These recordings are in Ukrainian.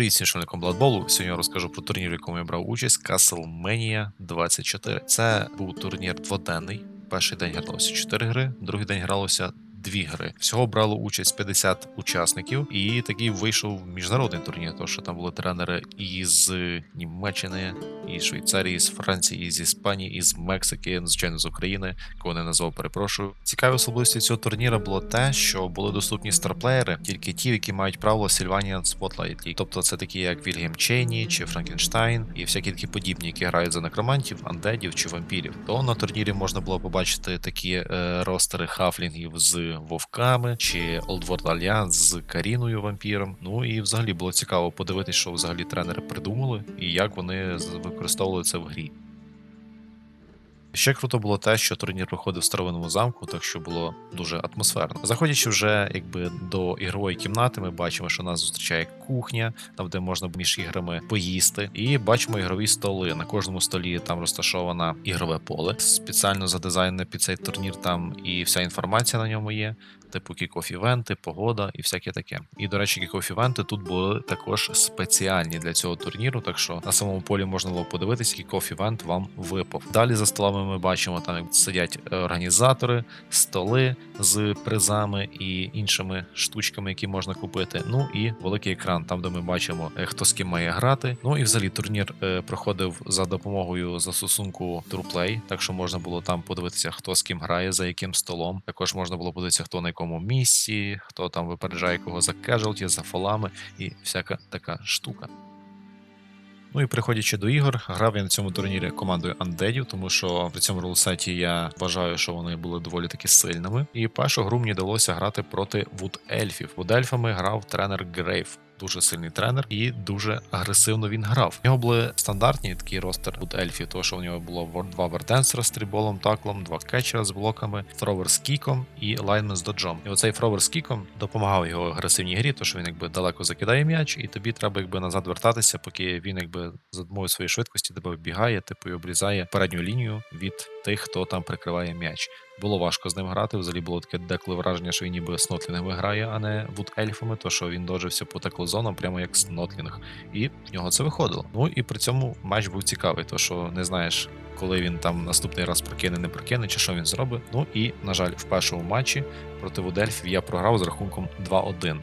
Привіт всім шановникам Бладболу. Сьогодні я розкажу про турнір, в якому я брав участь Castlemania 24. Це був турнір дводенний. Перший день гралося 4 гри, другий день гралося 2 гри. Всього брало участь 50 учасників, і такий вийшов міжнародний турнір, тому що там були тренери із Німеччини, із Швейцарії, з Франції, з Іспанії, із Мексики, звичайно, з України, кого не назвав, перепрошую. Цікавою особливістю цього турніра було те, що були доступні старплеєри, тільки ті, які мають правило Sylvanian Spotlight Тобто це такі, як Вільгем Чейні чи Франкенштайн, і всякі такі подібні, які грають за некромантів, андедів чи вампірів. То на турнірі можна було побачити такі е, ростери хафлінгів з вовками, чи Олдворд Альянс з Каріною вампіром. Ну і взагалі було цікаво подивитися, що взагалі тренери придумали і як вони використовували це в грі. Ще круто було те, що турнір проходив в старовинному замку, так що було дуже атмосферно. Заходячи вже якби до ігрової кімнати, ми бачимо, що нас зустрічає кухня, там де можна між іграми поїсти, і бачимо ігрові столи. На кожному столі там розташоване ігрове поле. Спеціально задизайнене під цей турнір. Там і вся інформація на ньому є. Типу кікоф івенти, погода і всяке таке. І до речі, кікоф івенти тут були також спеціальні для цього турніру. Так що на самому полі можна було подивитися, кікоф івент вам випав. Далі за столами ми бачимо там як сидять е, організатори, столи з призами і іншими штучками, які можна купити. Ну і великий екран, там де ми бачимо, е, хто з ким має грати. Ну і взагалі турнір е, проходив за допомогою застосунку TruePlay, так що можна було там подивитися, хто з ким грає, за яким столом. Також можна було подивитися, хто на місці, хто там випереджає кого за кежелті, за фолами і всяка така штука. Ну і приходячи до ігор, грав я на цьому турнірі командою андедів, тому що при цьому рулсеті я вважаю, що вони були доволі таки сильними. І першу гру мені вдалося грати проти вуд-ельфів. Вуд-ельфами грав тренер Грейв. Дуже сильний тренер і дуже агресивно він грав. У нього були стандартні такий ростер від ельфів, тому що у нього було два верденсера з триболом, таклом, два кетчера з блоками, фровер з кіком і лайнмен з доджом. І оцей фровер з кіком допомагав його агресивній грі, тому що він якби далеко закидає м'яч, і тобі треба якби назад вертатися, поки він якби за допомогою своєї швидкості тебе вбігає, типу і обрізає передню лінію від тих, хто там прикриває м'яч. Було важко з ним грати. Взагалі було таке деколи враження, що він ніби снотлінгами грає, а не вуд ельфами, то що він дожився по теклозонам, прямо як снотлінг. І в нього це виходило. Ну і при цьому матч був цікавий, то що не знаєш, коли він там наступний раз прокине, не прокине, чи що він зробить. Ну і, на жаль, в першому матчі проти Вудельфів я програв з рахунком 2-1.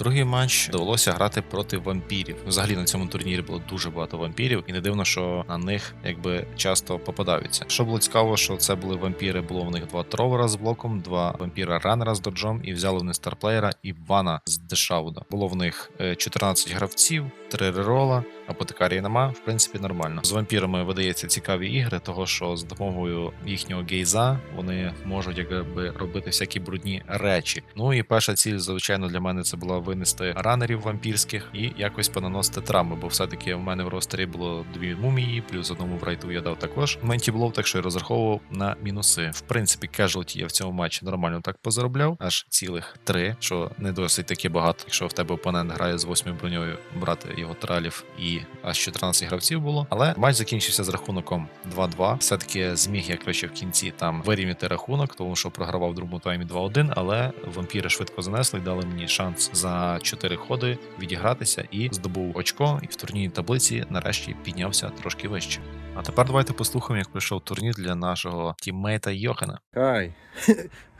Другий матч довелося грати проти вампірів. Взагалі на цьому турнірі було дуже багато вампірів, і не дивно, що на них якби часто попадаються. Що було цікаво, що це були вампіри. Було в них два тровера з блоком, два вампіра ранера з доджом, і взяли вони старплеєра і Вана з Дешауда. Було в них е, 14 гравців, 3 рерола, апотекарії нема. В принципі, нормально. З вампірами видається цікаві ігри, того що з допомогою їхнього гейза вони можуть якби робити всякі брудні речі. Ну і перша ціль, звичайно, для мене це була винести ранерів вампірських і якось понаносити травми, бо все-таки в мене в ростері було дві мумії, плюс одному брайту я дав також. Менті було так, що я розраховував на мінуси. В принципі, кежуальті я в цьому матчі нормально так позаробляв, аж цілих три, що не досить таки багато. Якщо в тебе опонент грає з восьмою броньою, брати його тралів і аж 14 гравців було. Але матч закінчився з рахунком 2-2. Все-таки зміг я краще в кінці там вирівняти рахунок, тому що програвав в другому таймі 2-1, але вампіри швидко занесли і дали мені шанс за 4 ходи відігратися і здобув очко, і в турнірній таблиці нарешті піднявся трошки вище. А тепер давайте послухаємо, як пройшов турнір для нашого тіммейта Йохана. Hi.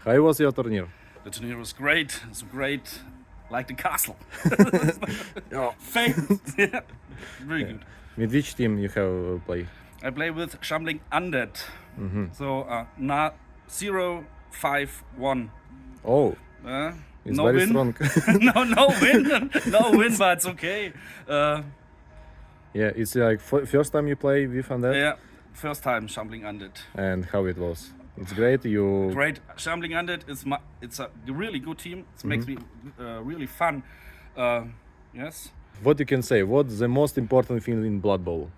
How was your turnier? The turnier was great. It's great, like the castle. Yeah. Famous. yeah. Very good. With which team you have uh, play? I play with Shambling Undead. Mm-hmm. So uh, na zero five one. Oh, Uh, it's no very win. strong. no, no win. no win, but it's okay. Uh, yeah, it's like f- first time you play with Undead, yeah, first time Shambling Undead. and how it was. It's great. You Great. Shambling Undead is my. It's a really good team. It makes me uh, really fun. Uh, yes. what you can say? What's the most important thing in Blood Bowl?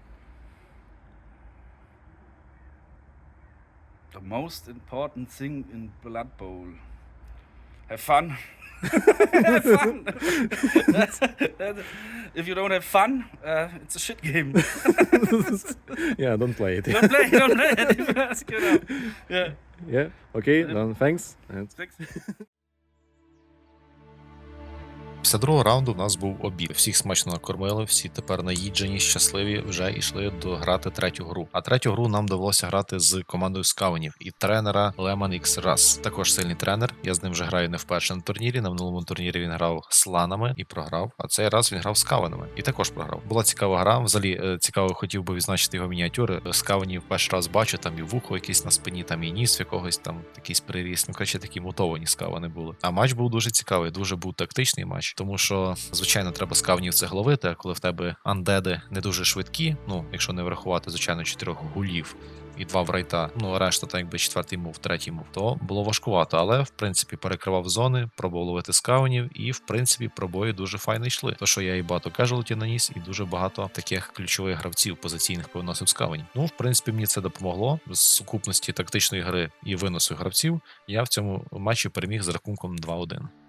The most important thing in Blood Bowl. Have fun. have fun. That's- that's- if you don't have fun, uh, it's a shit game. yeah, don't play it. don't play, don't play it. Yeah. yeah, okay, then thanks. And Thanks. Після другого раунду в нас був обід. Всіх смачно накормили, всі тепер наїджені, щасливі, вже йшли до грати третю гру. А третю гру нам довелося грати з командою скавенів і тренера Леман Ікс Раз. Також сильний тренер. Я з ним вже граю не вперше на турнірі. На минулому турнірі він грав з ланами і програв. А цей раз він грав з кавенами і також програв. Була цікава гра. Взагалі е, цікаво, хотів би відзначити його мініатюри. З кавенів перший раз бачу, там і вухо якесь на спині, там і ніс якогось там якийсь приріст. Ну, коротше, такі мутовані скавани були. А матч був дуже цікавий, дуже був тактичний матч, тому що звичайно треба скавнів це ловити, а коли в тебе андеди не дуже швидкі, ну якщо не врахувати звичайно чотирьох гулів. І два в райта, ну решта, так якби четвертий мув, третій мув, то було важкувато, але в принципі перекривав зони, пробував ловити скаунів, і в принципі пробої дуже файно йшли. То що я і багато кежуалті наніс, і дуже багато таких ключових гравців позиційних повиносив скаунів. Ну, в принципі, мені це допомогло з сукупності тактичної гри і виносу гравців. Я в цьому матчі переміг з рахунком 2-1.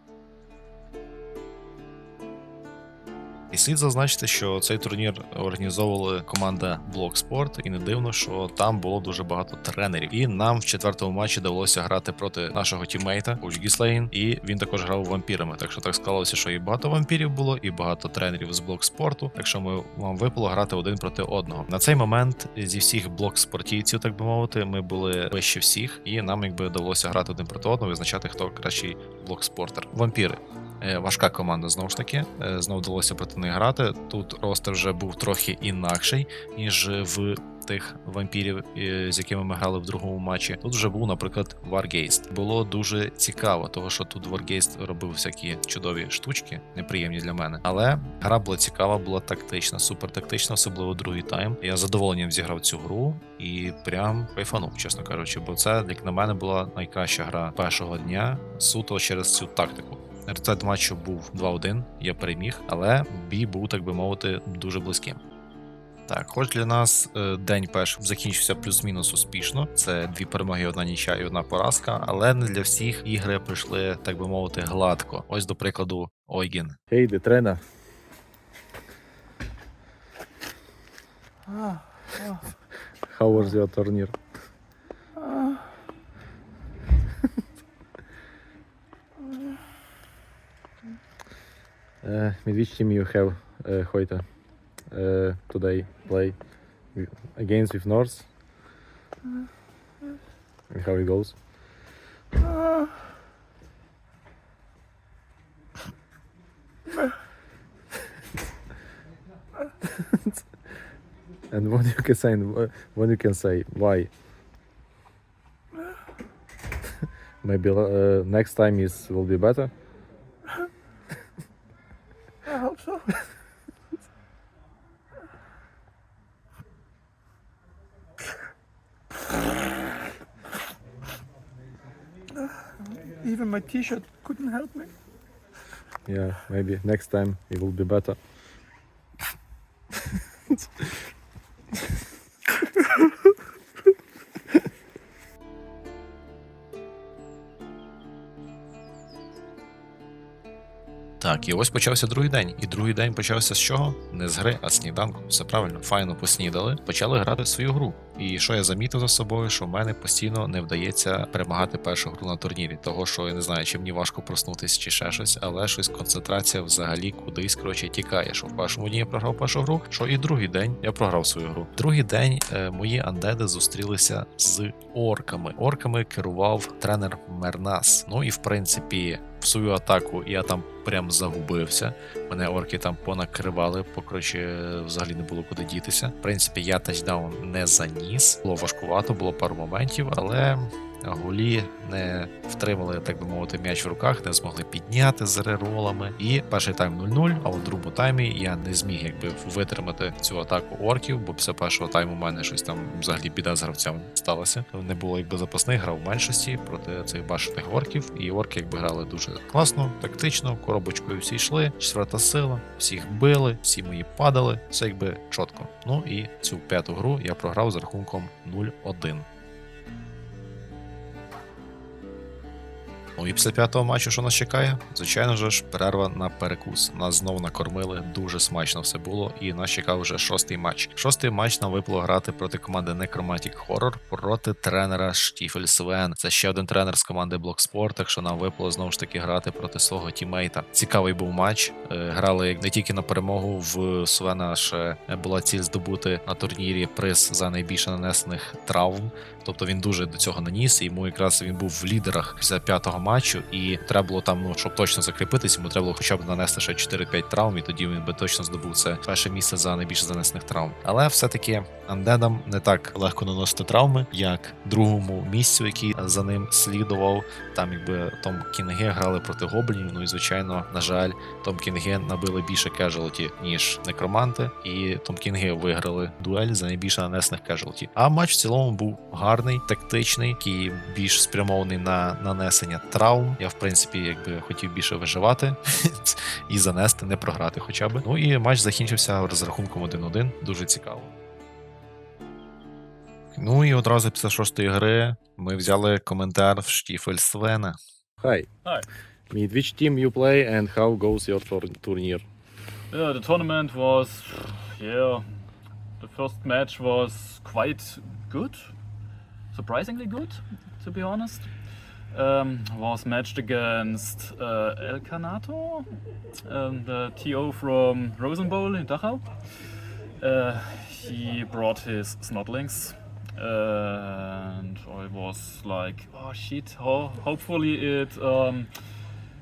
І слід зазначити, що цей турнір організовували команда Block Sport, і не дивно, що там було дуже багато тренерів. І нам в четвертому матчі довелося грати проти нашого тіммейта Коуч Гіслейн, і він також грав вампірами. Так що так склалося, що і багато вампірів було, і багато тренерів з блок спорту. Так що ми вам випало грати один проти одного. На цей момент зі всіх блок спортівців, так би мовити, ми були вище всіх, і нам якби довелося грати один проти одного, визначати хто кращий блок спортер. Вампіри. Е, Важка команда знову ж таки. Е, Знову вдалося проти них грати. Тут ростер вже був трохи інакший, ніж в тих вампірів, е, з якими ми грали в другому матчі. Тут вже був, наприклад, Wargeist. Було дуже цікаво, того що тут Wargeist робив всякі чудові штучки, неприємні для мене. Але гра була цікава, була тактична, супер тактична, особливо другий тайм. Я задоволенням зіграв цю гру і прям кайфанув, чесно кажучи, бо це, як на мене, була найкраща гра першого дня суто через цю тактику. Результат матчу був 2-1, я переміг, але бій був, так би мовити, дуже близьким. Так, хоч для нас е, день перший закінчився плюс-мінус успішно. Це дві перемоги, одна нічя і одна поразка, але не для всіх ігри пройшли, так би мовити, гладко. Ось до прикладу, hey, the trainer. How was your turnier? Uh, with which team you have uh, Hoyte uh, today play against with North? And how it goes? And what you can say, what you can say, why? Maybe uh, next time is will be better. T-shirt couldn't help me. Yeah, maybe next time it will be better. Так, і ось почався другий день. І другий день почався з чого? Не з гри, а з сніданку. Все правильно, файно поснідали, почали грати в свою гру. І що я замітив за собою, що в мене постійно не вдається перемагати першу гру на турнірі. Того, що я не знаю, чи мені важко проснутися чи ще щось, але щось концентрація взагалі кудись коротше тікає. Що в першому дні я програв першу гру, що і другий день я програв свою гру. Другий день е, мої андеди зустрілися з орками. Орками керував тренер Мернас. Ну і в принципі, в свою атаку я там прям загубився. Мене орки там понакривали, покоротше, взагалі не було куди дітися. В принципі, я тачдаун не заніс. Було важкувато, було пару моментів, але гулі не втримали, так би мовити, м'яч в руках, не змогли підняти з реролами. І перший тайм 0-0, а в другому таймі я не зміг якби витримати цю атаку орків, бо після першого тайму у мене щось там взагалі біда з гравцями сталося. Не було якби запасних, грав в меншості проти цих башених орків, і орки якби грали дуже класно, тактично, коробочкою всі йшли, четверта сила, всіх били, всі мої падали, все якби чітко. Ну і цю п'яту гру я програв з рахунком 0-1. Ну і після п'ятого матчу, що нас чекає? Звичайно ж, перерва на перекус. Нас знову накормили, дуже смачно все було, і нас чекав вже шостий матч. Шостий матч нам випало грати проти команди Necromantic Horror проти тренера Штіфель Свен. Це ще один тренер з команди Blocksport, так що нам випало знову ж таки грати проти свого тімейта. Цікавий був матч. Е, Грали не тільки на перемогу в Свена ще була ціль здобути на турнірі приз за найбільше нанесених травм. Тобто він дуже до цього наніс, і йому якраз він був в лідерах після п'ятого матчу, і треба було там, ну щоб точно закріпитись, йому треба було хоча б нанести ще 4-5 травм, і тоді він би точно здобув це перше місце за найбільше занесених травм. Але все-таки андедам не так легко наносити травми, як другому місцю, який за ним слідував. Там якби Том Кінге грали проти гоблінів. Ну і звичайно, на жаль, Том Кінге набили більше кежелоті, ніж некроманти, і Том Кінге виграли дуель за найбільше нанесених кежелоті. А матч в цілому був гарний, тактичний, який більш спрямований на нанесення травм. Я в принципі якби хотів більше виживати і занести, не програти хоча б. Ну і матч закінчився розрахунком 1-1. Дуже цікаво. Ну і одразу після шостої гри ми взяли коментар в Штіфель Свена. Hi. Hi. Meet which team you play and how goes your tour- tournament? Yeah, the tournament was, yeah, the first match was quite good, surprisingly good, to be honest. Um, was matched against uh, El Canato, um, the TO from Rosenbowl in Dachau. Uh, he brought his snotlings. and I was like, oh shit, ho- hopefully it um,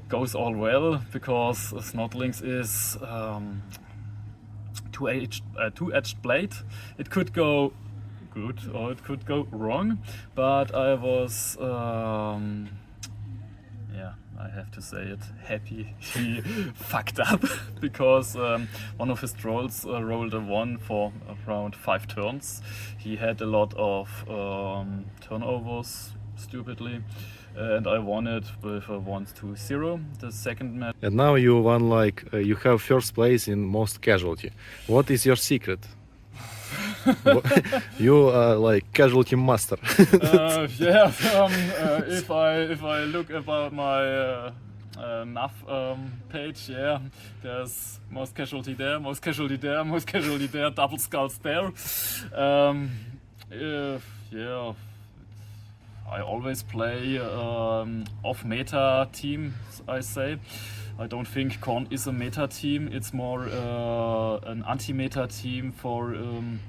goes all well because Snotlings is um, two-edged, uh, two-edged blade. It could go good or it could go wrong, but I was, um, yeah, I have to say it, happy he fucked up because um, one of his trolls uh, rolled a one for around five turns. He had a lot of um, turnovers, stupidly, and I won it with a 1 to 0. The second match. And now you won like uh, you have first place in most casualty. What is your secret? You are like casualty master. uh, yeah, um, uh, if I if I look about my uh, uh, NAF um, page, yeah, there's most casualty there, most casualty there, most casualty there, double skulls there. Um, uh, yeah, I always play um, off meta teams. I say. I don't think Korn is a meta team. It's more uh, an anti-meta team for um,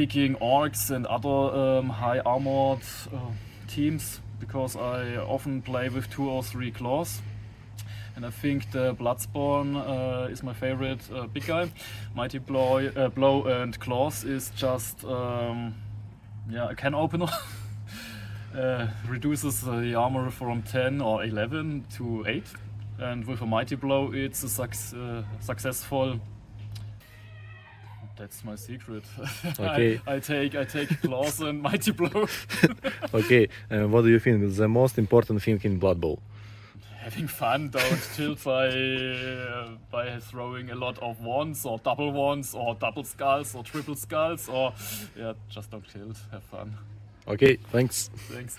kicking orcs and other um, high armored uh, teams because I often play with two or three claws. And I think the Bloodspawn uh, is my favorite uh, big guy. Mighty Blow, uh, Blow and Claws is just um, yeah a can opener. uh, reduces the armor from 10 or 11 to 8. And with a Mighty Blow, it's a suc- uh, successful that's my secret. Okay. I, I take I take claws and mighty blow. okay, uh, what do you think is the most important thing in Blood Bowl? Having fun, don't tilt by uh, by throwing a lot of ones or double ones or double skulls or triple skulls or yeah, just don't tilt. Have fun. Okay, thanks. Thanks.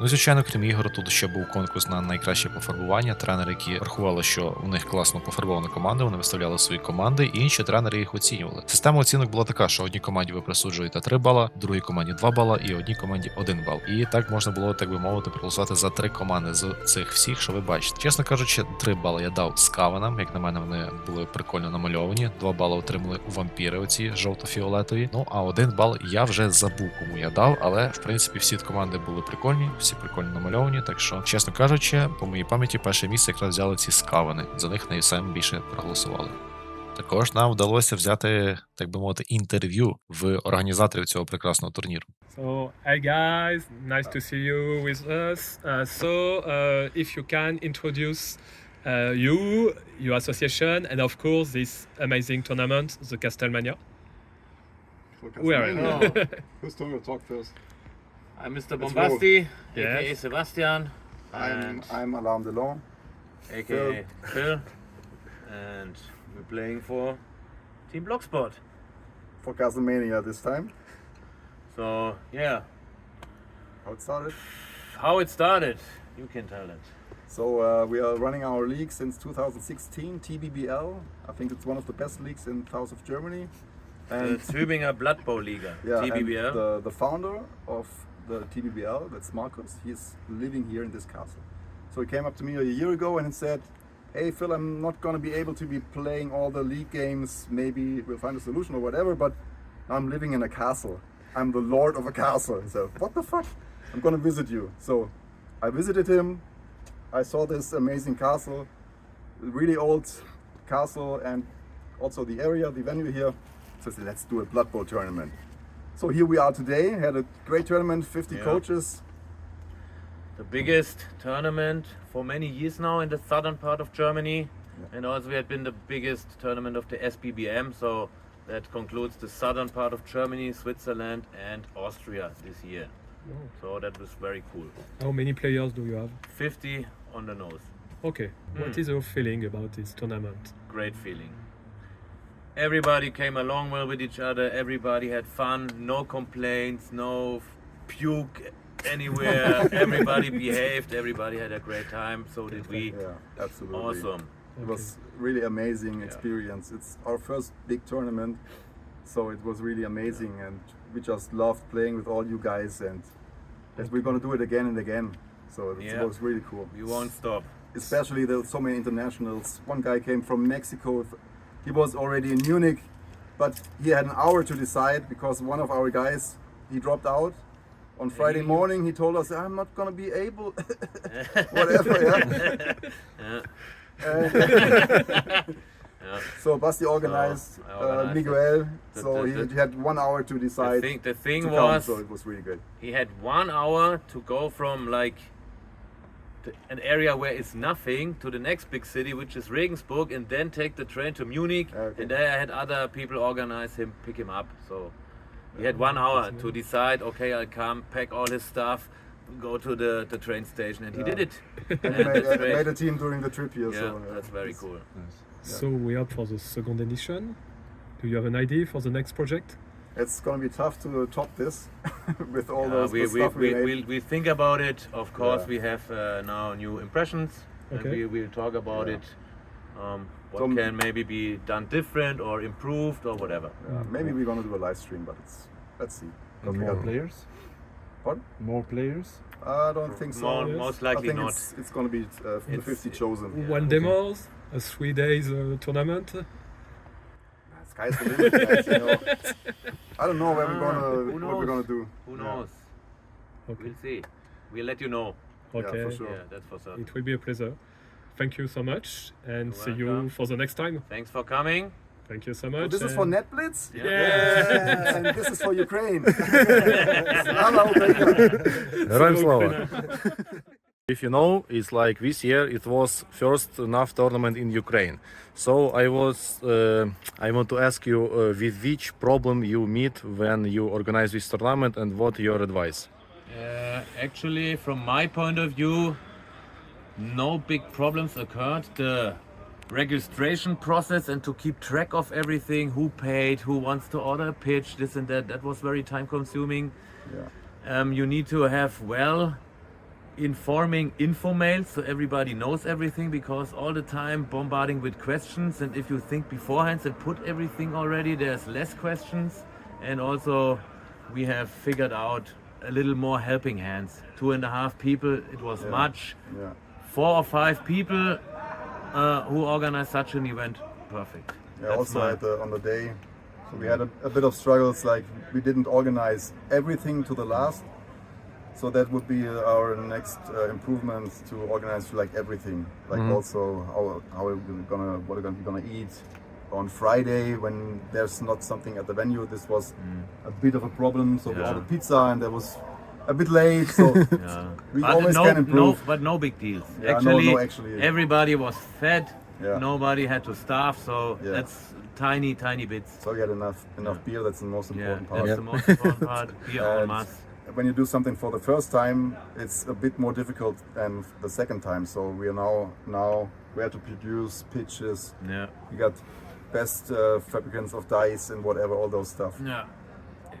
Ну, звичайно, крім ігор, тут ще був конкурс на найкраще пофарбування. Тренери, які рахували, що у них класно пофарбована команда, вони виставляли свої команди, і інші тренери їх оцінювали. Система оцінок була така, що одній команді ви присуджуєте 3 бала, другій команді 2 бала і одній команді 1 бал. І так можна було, так би мовити, проголосувати за три команди з цих всіх, що ви бачите. Чесно кажучи, 3 бали я дав скаванам. Як на мене, вони були прикольно намальовані. 2 бали отримали у вампіри, оці жовто-фіолетові. Ну а один бал я вже забув, кому я дав, але в принципі всі команди були прикольні, всі прикольно намальовані. Так що, чесно кажучи, по моїй пам'яті, перше місце якраз взяли ці скавани. За них найсаме більше проголосували. Також нам вдалося взяти, так би мовити, інтерв'ю в організаторів цього прекрасного турніру. So, hi guys, nice to see you with us. Uh, so, uh, if you can introduce uh, you, your association, and of course this amazing tournament, the Castlemania. Where? Who's going to talk first? I'm Mr. Let's Bombasti, aka Yes. Sebastian, I'm and I'm Alarm Delon. aka Phil, and we're playing for Team Blockspot. for Castlemania this time. So yeah, How it started? how it started, you can tell it. So uh, we are running our league since 2016, TBBL. I think it's one of the best leagues in south of Germany. The Tübinger Blood Bowl Liga, yeah, and TBBL. the, the founder of the TBBL, that's Marcus, he's living here in this castle. So he came up to me a year ago and said, Hey Phil, I'm not gonna be able to be playing all the league games. Maybe we'll find a solution or whatever, but I'm living in a castle. I'm the lord of a castle. So What the fuck? I'm gonna visit you. So I visited him. I saw this amazing castle, really old castle, and also the area, the venue here. So I said, let's do a Blood Bowl tournament. So here we are today. Had a great tournament, 50 Yeah. coaches. the biggest tournament for many years now in the southern part of Germany. And also we had been the biggest tournament of the SBBM, so that concludes the southern part of Germany, Switzerland and Austria this year. So that was very cool. How many players do you have? 50 on the nose. Okay. What Mm. is your feeling about this tournament? Great feeling. Everybody came along well with each other, everybody had fun, no complaints, no puke anywhere. everybody behaved, everybody had a great time, so did we. Yeah, absolutely. Awesome. It was really amazing experience. It's our first big tournament, so it was really amazing, and we just loved playing with all you guys, and and we're gonna do it again and again. So it Yeah. was really cool. We won't stop. Especially there were so many internationals. One guy came from Mexico. He was already in Munich, but he had an hour to decide because one of our guys he dropped out. On Friday morning, he told us, "I'm not gonna be able." Whatever. Yeah. Yeah. Yeah. So Basti organized, I uh, Miguel. The- so the- he, the- he had one hour to decide thing, the thing come, was, so it was really good. he had one hour to go from like an area where it's nothing to the next big city, which is Regensburg, and then take the train to Munich. Okay. And there I had other people organize him, pick him up. So he had one hour to decide. Okay, I'll come, pack all his stuff, go to the, the train station, and he Yeah. did it. And And he made, that's uh, great. made a team during the trip here. Yeah, so uh, that's very it's- cool. So we are for the second edition. Do you have an idea for the next project? It's gonna be tough to top this with all Yeah, those we, the we, stuff we, we, made. we'll, we think about it. Of course, Yeah. we have uh, now new impressions, and Okay. we will talk about Yeah. it. Um, what Some- can maybe be done different or improved or whatever. Yeah, maybe we're gonna do a live stream, but it's let's see. And we more got- players? What? More players? I don't think so. More, yes. most I likely think not. It's, it's gonna be uh, the It's- 50 chosen. Yeah, One okay. demos, a three days uh, tournament. Sky's the limit, guys. You know. I don't know where we're Ah, gonna who what we're knows? gonna do. Who Yeah. knows? Okay. We'll see. We'll let you know. Okay. for sure. Yeah, that's for certain. It will be a pleasure. Thank you so much, and You're see you welcome. for the next time. Thanks for coming. Thank you so So much. this is for and- Netblitz. Yeah. Yes, and this is for Ukraine. Slava Ukraina. Героям слава. If you know, it's like this year it was first NAF tournament in Ukraine. So I was, uh, I want to ask you uh, with which problem you meet when you organize this tournament and what your advice? Uh, actually, from my point of view, no big problems occurred. The registration process and to keep track of everything who paid, who wants to order a pitch, this and that that was very time consuming. Yeah. Um, you need to have well informing info mails so everybody knows everything because all the time bombarding with questions and if you think beforehand and put everything already there's less questions and also we have figured out a little more helping hands two and a half people it was Yeah. much Yeah. four or five people uh, who organize such an event perfect Yeah, That's also at the, on the day, so we had a, a bit of struggles. Like we didn't organize everything to the last, so that would be uh, our next uh, improvement to organize like everything. Like Mhm. also how how we're gonna what we're gonna be gonna eat on Friday when there's not something at the venue. This was a bit of a problem, so we Yeah. ordered pizza and there was a bit late. So yeah. we But always no, can improve. No, but no big deals. Yeah, actually, no, actually- everybody was fed. Nobody had to starve, so that's tiny, tiny bits. So we had enough enough beer. That's the most important that's part. the most important part. Beer And masse. When you do something for the first time, it's a bit more difficult than the second time. So we are now now we have to produce pitches. Yeah, We got best uh, fabricants of dice and whatever, all those stuff. yeah.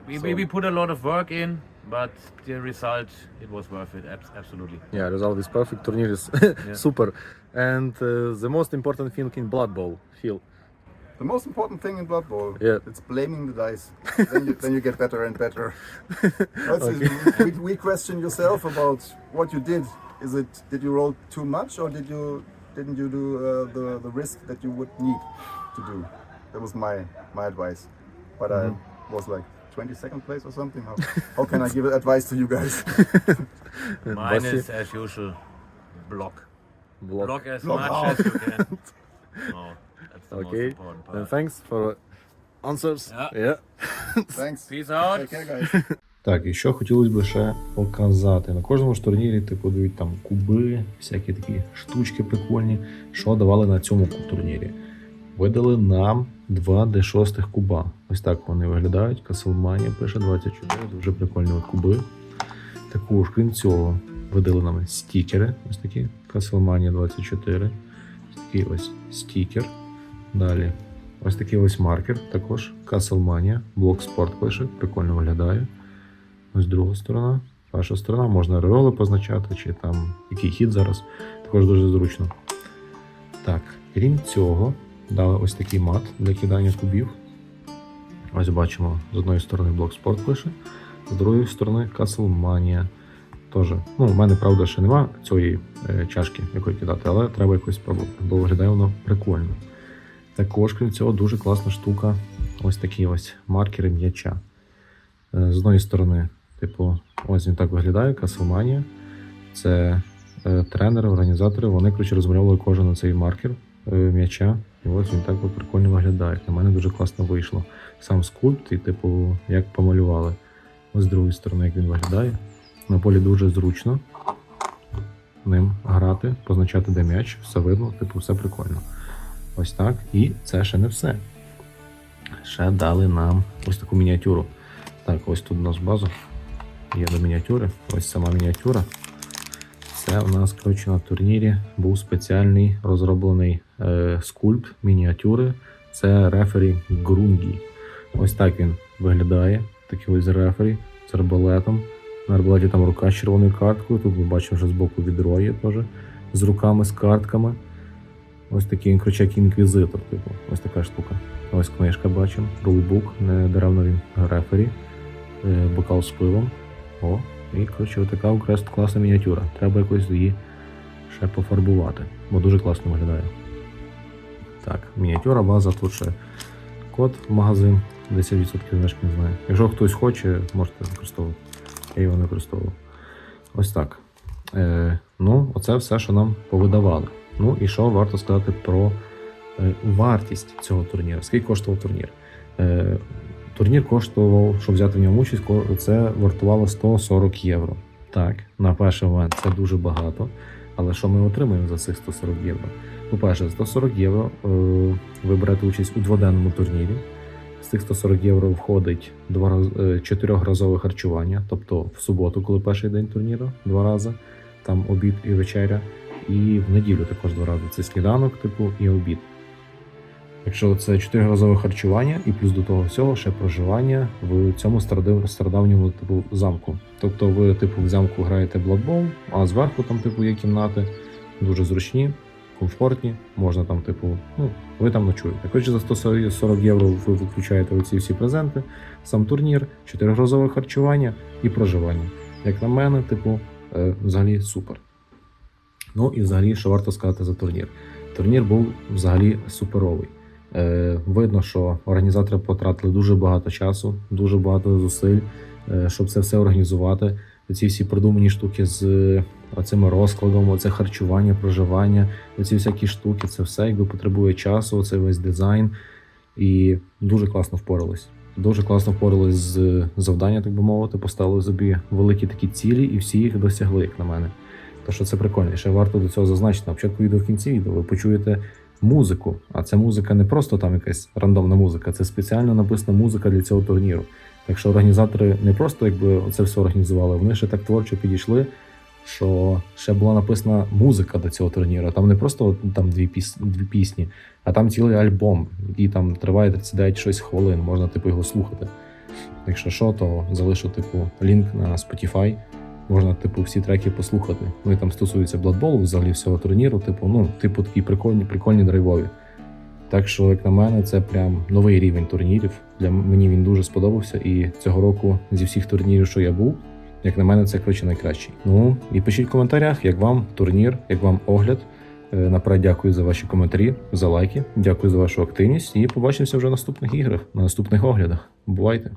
We, So- we, we put a lot of work in. but the result it was worth it. abs- Absolutely. Yeah, result is perfect. Turnier is Yeah. super. And uh, the most important thing in Blood Bowl, Phil. The most important thing in Blood Bowl, Yeah. it's blaming the dice. then, you, then you get better and better. That's it. we, we question yourself about what you did. Is it did you roll too much or did you didn't you do uh, the the risk that you would need to do? That was my my advice. But I was like 22nd place or something. How, how can I give advice to you guys? And Mine is as usual block. Block. Block as Block much out. as you can. No, that's the most Okay. important Then thanks for answers. Yeah. yeah. Thanks. Peace out. Take care, guys. Так, і що хотілося б ще показати. На кожному ж турнірі, типу, дають там куби, всякі такі штучки прикольні, що давали на цьому турнірі. Видали нам два D6 куба. Ось так вони виглядають. Каселманія пише 24, дуже прикольні от куби. Також, крім цього, видали нам стікери. Ось такі. Каселманія 24. Ось такий ось стікер. Далі. Ось такий ось маркер. Також Каселманія. Блок спорт пише, прикольно виглядає. Ось друга сторона. Перша сторона можна рероли позначати, чи там який хід зараз. Також дуже зручно. Так, крім цього, дали ось такий мат для кидання кубів. Ось бачимо, з одної сторони блок спорт пише, з другої сторони Castlemania. Теж, ну, у мене, правда, ще нема цієї е, чашки, якої кидати, але треба якось спробувати, бо виглядає воно прикольно. Також, крім цього, дуже класна штука. Ось такі ось маркери м'яча. Е, З одної сторони, типу, ось він так виглядає, Castlemania. Це е, тренери, організатори, вони коротше, розмальовували кожен цей маркер е, м'яча. І ось він так прикольно виглядає. На мене дуже класно вийшло. Сам скульпт, і, типу, як помалювали. Ось з другої сторони, як він виглядає. На полі дуже зручно ним грати, позначати, де м'яч, все видно, типу, все прикольно. Ось так. І це ще не все. Ще дали нам ось таку мініатюру. Так, ось тут у нас база. Є до мініатюри. Ось сама мініатюра. Це у нас, коротше, на турнірі був спеціальний розроблений е, скульпт мініатюри. Це рефері Грунгі. Ось так він виглядає. Такий ось рефері з арбалетом. На арбалеті там рука з червоною карткою. Тут ми бачимо, що збоку відро є теж з руками, з картками. Ось такий коротше, інквізитор, типу. Ось така штука. Ось книжка бачимо, рулбук, не він рефері, е, бокал з пивом. О, і коротше, отака окрес- класна мініатюра. Треба якось її ще пофарбувати, бо дуже класно виглядає. Так, мініатюра, база, тут ще код в магазин, 10% знижки не знаю. Якщо хтось хоче, можете використовувати. Я його не використовував. Ось так. Е, ну, оце все, що нам повидавали. Ну і що варто сказати про е, вартість цього турніру. Скільки коштував турнір? Е, турнір коштував, щоб взяти в ньому участь, це вартувало 140 євро. Так, на перший момент це дуже багато. Але що ми отримаємо за цих 140 євро? По-перше, 140 євро е, ви берете участь у дводенному турнірі. З цих 140 євро входить два раз, е, чотирьохразове харчування, тобто в суботу, коли перший день турніру, два рази, там обід і вечеря. І в неділю також два рази. Це сніданок, типу, і обід. Якщо це чотириразове харчування, і плюс до того всього ще проживання в цьому стародавньому типу замку. Тобто ви, типу, в замку граєте Bowl, а зверху там, типу, є кімнати, дуже зручні, комфортні, можна там, типу, ну, ви там ночуєте. Коротше, за 140 євро ви виключаєте оці всі презенти, сам турнір, чотириразове харчування і проживання. Як на мене, типу, е, взагалі супер. Ну і взагалі, що варто сказати за турнір. Турнір був взагалі суперовий. Е, видно, що організатори потратили дуже багато часу, дуже багато зусиль, е, щоб це все організувати. Ці всі продумані штуки з оцим розкладом, оце харчування, проживання, оці всякі штуки, це все якби потребує часу, це весь дизайн. І дуже класно впорались. Дуже класно впорались з завдання, так би мовити, поставили собі великі такі цілі, і всі їх досягли, як на мене. То що це ще варто до цього зазначити. На початку відео в кінці відео ви почуєте музику. А ця музика не просто там якась рандомна музика, це спеціально написана музика для цього турніру. Так що організатори не просто якби це все організували, вони ще так творчо підійшли, що ще була написана музика до цього турніру. Там не просто там дві, піс... дві пісні, а там цілий альбом, який там триває 39 щось хвилин, можна типу його слухати. Якщо що, то залишу типу лінк на Spotify. Можна, типу, всі треки послухати. Вони там стосуються Bowl, взагалі всього турніру, типу, ну, типу, такі прикольні, прикольні драйвові. Так що, як на мене, це прям новий рівень турнірів. Для мені він дуже сподобався. І цього року зі всіх турнірів, що я був, як на мене, це коротше найкращий. Ну і пишіть в коментарях, як вам турнір, як вам огляд. Е, Наперед дякую за ваші коментарі, за лайки. Дякую за вашу активність. І побачимося вже в наступних іграх, на наступних оглядах. Бувайте!